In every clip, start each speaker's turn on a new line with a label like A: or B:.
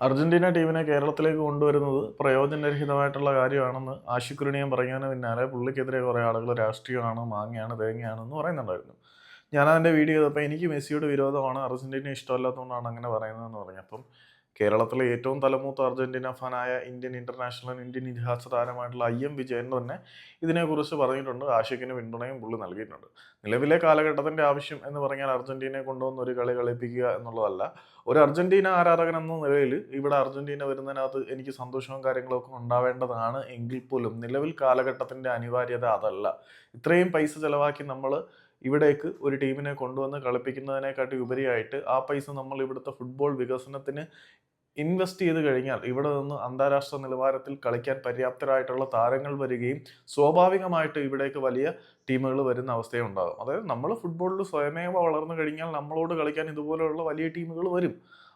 A: Argentina ടീമിനെ കേരളത്തിലേക്ക് കൊണ്ടുവരുന്നത് പ്രയോജനരഹിതമായിട്ടുള്ള കാര്യമാണെന്ന് ആശുക്കുരണിയം പറയുന്നതിന് പിന്നാലെ പുള്ളിക്കെതിരെ കുറേ ആളുകൾ രാഷ്ട്രീയമാണ് മാങ്ങയാണ് തേങ്ങയാണെന്ന് പറയുന്നുണ്ടായിരുന്നു. ഞാൻ അതിന്റെ വീഡിയോ ചെയ്തപ്പോൾ എനിക്ക് മെസ്സിയുടെ വിരോധമാണ് അർജന്റീന ഇഷ്ടമല്ലാത്തതുകൊണ്ടാണ് അങ്ങനെ പറയുന്നതെന്ന് പറഞ്ഞു അപ്പം കേരളത്തിലെ ഏറ്റവും തലമൂത്ത അർജന്റീന ഫാനായ ഇന്ത്യൻ ഇന്റർനാഷണൽ ഇന്ത്യൻ ഇതിഹാസ താരമായിട്ടുള്ള ഐ എം വിജയൻ തന്നെ ഇതിനെക്കുറിച്ച് പറഞ്ഞിട്ടുണ്ട്. ആഷിഖിന് പിന്തുണയും പുള്ളി നൽകിയിട്ടുണ്ട്. നിലവിലെ കാലഘട്ടത്തിന്റെ ആവശ്യം എന്ന് പറഞ്ഞാൽ അർജന്റീനയെ കൊണ്ടുവന്ന് ഒരു കളി കളിപ്പിക്കുക എന്നുള്ളതല്ല. ഒരു അർജന്റീന ആരാധകൻ എന്ന നിലയിൽ ഇവിടെ അർജന്റീന വരുന്നതിനകത്ത് എനിക്ക് സന്തോഷവും കാര്യങ്ങളൊക്കെ ഉണ്ടാവേണ്ടതാണ് എങ്കിൽ പോലും നിലവിൽ കാലഘട്ടത്തിന്റെ അനിവാര്യത അതല്ല. ഇത്രയും പൈസ ചെലവാക്കി നമ്മൾ ഇവിടേക്ക് ഒരു ടീമിനെ കൊണ്ടുവന്ന് കളിപ്പിക്കുന്നതിനെക്കാട്ടി ഉപരിയായിട്ട് ആ പൈസ നമ്മൾ ഇവിടുത്തെ ഫുട്ബോൾ വികസനത്തിന് ഇൻവെസ്റ്റ് ചെയ്ത് കഴിഞ്ഞാൽ ഇവിടെ നിന്ന് അന്താരാഷ്ട്ര നിലവാരത്തിൽ കളിക്കാൻ പര്യാപ്തരായിട്ടുള്ള താരങ്ങൾ വരികയും സ്വാഭാവികമായിട്ട് ഇവിടേക്ക് വലിയ ടീമുകൾ വരുന്ന അവസ്ഥയുണ്ടാകും അതായത് നമ്മൾ ഫുട്ബോളിൽ സ്വയമേവ വളർന്നു കഴിഞ്ഞാൽ നമ്മളോട് കളിക്കാൻ ഇതുപോലെയുള്ള വലിയ ടീമുകൾ വരും.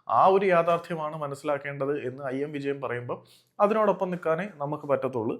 A: ആ ഒരു യാഥാർത്ഥ്യമാണ് മനസ്സിലാക്കേണ്ടത് എന്ന് ഐ എം വിജയം പറയുമ്പോൾ അതിനോടൊപ്പം നിൽക്കാനേ നമുക്ക് പറ്റത്തുള്ളൂ.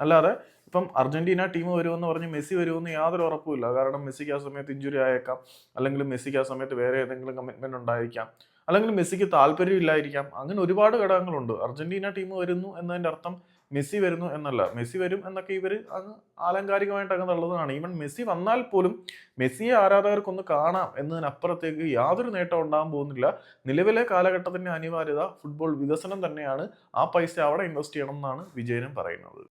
A: അല്ലാതെ ഇപ്പം അർജന്റീന ടീം വരുമെന്ന് പറഞ്ഞ് മെസ്സി വരുമെന്ന് യാതൊരു ഉറപ്പുമില്ല. കാരണം മെസ്സിക്ക് ആ സമയത്ത് ഇഞ്ചുറി ആയേക്കാം. അല്ലെങ്കിൽ മെസ്സിക്ക് ആ സമയത്ത് വേറെ ഏതെങ്കിലും കമ്മിറ്റ്മെന്റ് ഉണ്ടായിരിക്കാം അല്ലെങ്കിൽ മെസ്സിക്ക് താല്പര്യം ഇല്ലായിരിക്കാം അങ്ങനെ ഒരുപാട് ഘടകങ്ങളുണ്ട്. അർജന്റീന ടീം വരുന്നു എന്നതിന്റെ അർത്ഥം മെസ്സി വരുന്നു എന്നല്ല. മെസ്സി വരും എന്നൊക്കെ ഇവർ അങ്ങ് ആലങ്കാരികമായിട്ട് അങ്ങ് തള്ളുന്നതാണ്. ഈവൻ മെസ്സി വന്നാൽ പോലും മെസ്സിയെ ആരാധകർക്കൊന്ന് കാണാം എന്നതിനപ്പുറത്തേക്ക് യാതൊരു നേട്ടം ഉണ്ടാകാൻ പോകുന്നില്ല. നിലവിലെ കാലഘട്ടത്തിന്റെ അനിവാര്യത ഫുട്ബോൾ വികസനം തന്നെയാണ്. ആ പൈസ അവിടെ ഇൻവെസ്റ്റ് ചെയ്യണം എന്നാണ് വിജയനും പറയുന്നത്.